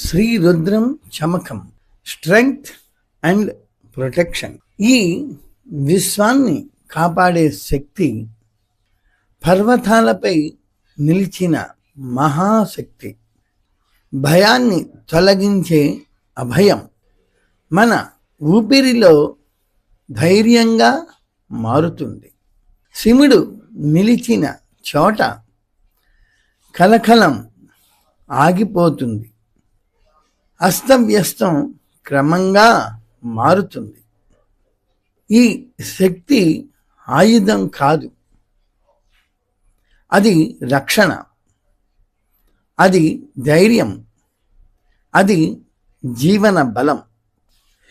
Shri Rudram Chamakam strength and protection. ఈ విశ్వాన్ని కాపాడే శక్తి పర్వతాలపై నిలిచిన మహాశక్తి. భయాన్ని తొలగించే అభయం మన ఊపిరిలో ధైర్యంగా మారుతుంది. శివుడు నిలిచిన చోట కలకలం ఆగిపోతుంది. అస్తవ్యస్తం క్రమంగా మారుతుంది. ఈ శక్తి ఆయుధం కాదు. అది రక్షణ. అది ధైర్యం. అది జీవన బలం.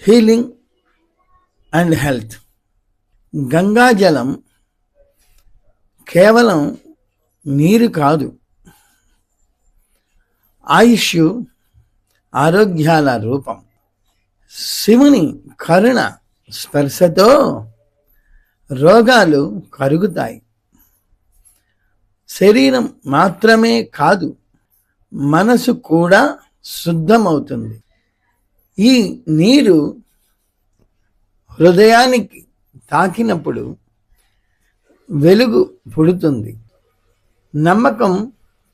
Healing and health. గంగాజలం కేవలం నీరు కాదు. ఆయుష్ ఆరోగ్యాల రూపం. శివుని కరుణ స్పర్శతో రోగాలు కరుగుతాయి. శరీరం మాత్రమే కాదు మనసు కూడా శుద్ధమవుతుంది. ఈ నీరు హృదయానికి తాకినప్పుడు వెలుగు పుడుతుంది. నమ్మకం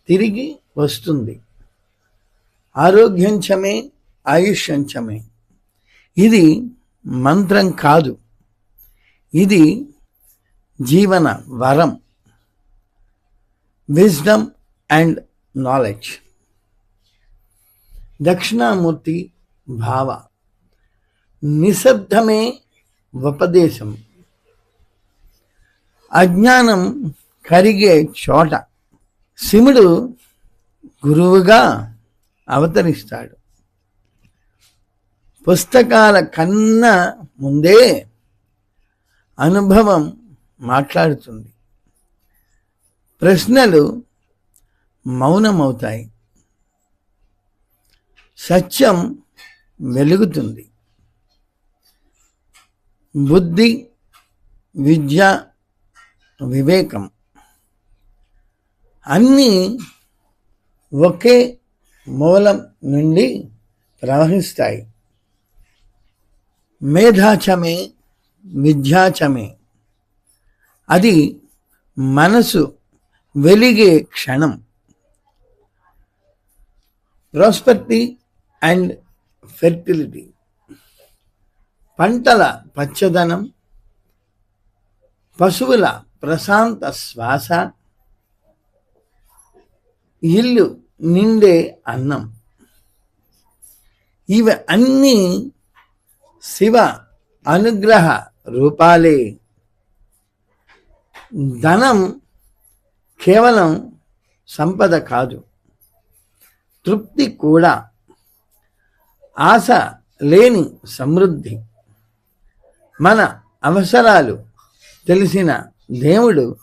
తిరిగి వస్తుంది. ఆరోగ్యంచమే ఆయుష్యంచమే ఇది మంత్రం కాదు. ఇది జీవన వరం. విజ్డమ్ అండ్ నాలెడ్జ్ దక్షిణామూర్తి భావ. నిశ్శబ్దమే ఉపదేశం. అజ్ఞానం కరిగే చోట. శివుడు గురువుగా అవతరిస్తాడు. పుస్తకాల కన్నా ముందే అనుభవం మాట్లాడుతుంది. ప్రశ్నలు మౌనమవుతాయి. సత్యం వెలుగుతుంది. బుద్ధి విద్య వివేకం అన్నీ ఒకే మూలం నుండి ప్రవహిస్తాయి. మేధాచమే విద్యాచమే. అది మనసు వెలిగే క్షణం. Prosperity and fertility. పంటల పచ్చదనం పశువుల ప్రశాంత శ్వాస ఇల్లు నిండే అన్నం. ఇవి అన్నీ శివ అనుగ్రహ రూపాలే. ధనం కేవలం సంపద కాదు. తృప్తి కూడా. ఆశ లేని సమృద్ధి. మన అవసరాలు తెలిసిన దేవుడు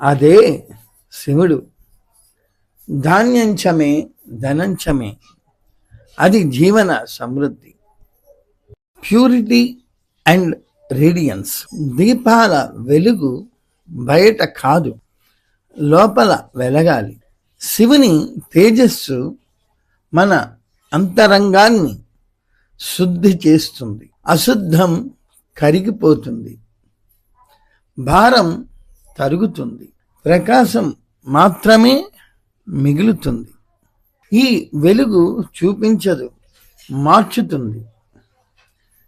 అదే శివుడు. ధాన్యంచమే ధనంచమే అది జీవన సమృద్ధి. Purity and radiance. దీపాల వెలుగు బయట కాదు లోపల వెలగాలి. శివుని తేజస్సు మన అంతరంగాన్ని శుద్ధి చేస్తుంది. అశుద్ధం కరిగిపోతుంది. భారం తరుగుతుంది. ప్రకాశం మాత్రమే మిగులుతుంది. ఈ వెలుగు చూపించదు మార్చుతుంది.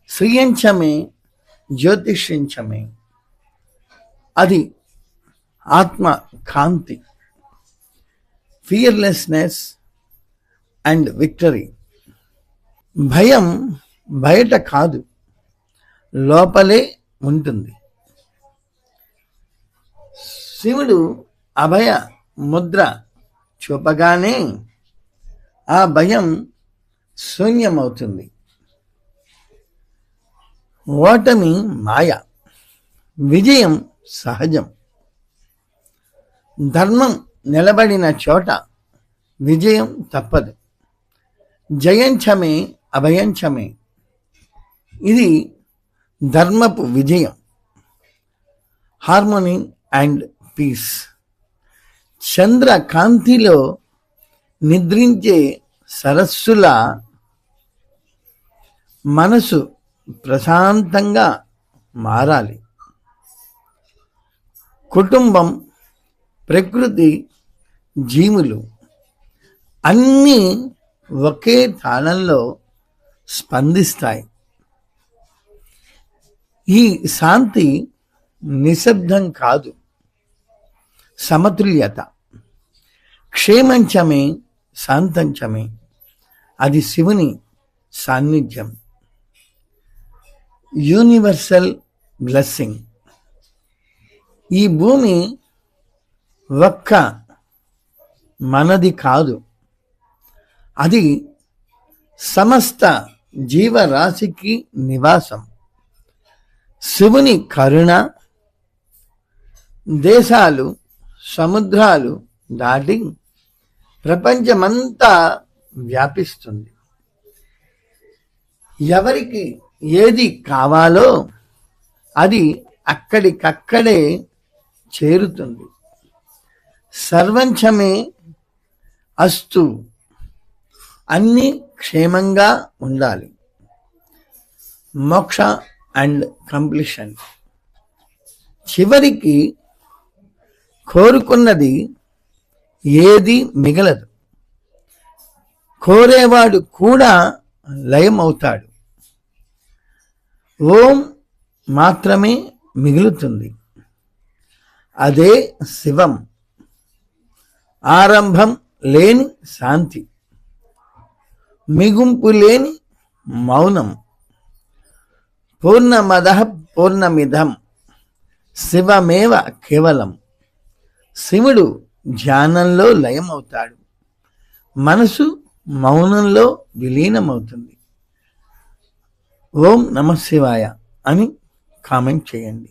శ్రీయంచమే జ్యోతిష్యించమే అది ఆత్మ కాంతి. ఫియర్లెస్నెస్ అండ్ విక్టరీ భయం బయట కాదు లోపలే ఉంటుంది. శివుడు అభయ ముద్ర చూపగానే ఆ భయం శూన్యమవుతుంది. ఓటమి మాయ విజయం సహజం. ధర్మం నిలబడిన చోట విజయం తప్పదు. జయంచమే అభయంచమే. ఇది ధర్మపు విజయం. Harmony and piece. చంద్ర కాంతిలో నిద్రించే సరస్సుల మనసు ప్రశాంతంగా మారాలి. కుటుంబం ప్రకృతి జీవులు అన్నీ ఒకే తాళంలో స్పందిస్తాయి. ఈ శాంతి నిశ్శబ్దం కాదు. సమతుల్యత. క్షేమంచమే శాంతంచమే అది శివుని సాన్నిధ్యం. Universal blessing. ఈ భూమి ఒక్క మనది కాదు. అది సమస్త జీవరాశికి నివాసం. శివుని కరుణ దేశాలు సముద్రాలు దాటి ప్రపంచమంతా వ్యాపిస్తుంది. ఎవరికి ఏది కావాలో అది అక్కడికక్కడే చేరుతుంది. సర్వంచమే అస్తు. అన్ని క్షేమంగా ఉండాలి. మోక్ష అండ్ కంప్లీషన్. చివరికి కోరుకున్నది ఏది మిగలదు. కోరేవాడు కూడా లయం అవుతాడు ఓం మాత్రమే మిగులుతుంది. అదే శివం. ఆరంభం లేని శాంతి. మిగుంపు లేని మౌనం. పూర్ణమద పూర్ణమిదం. శివమేవ కేవలం. శివుడు ధ్యానంలో లయమవుతాడు. మనసు మౌనంలో విలీనమవుతుంది. ఓం నమ శివాయ అని కామెంట్ చేయండి.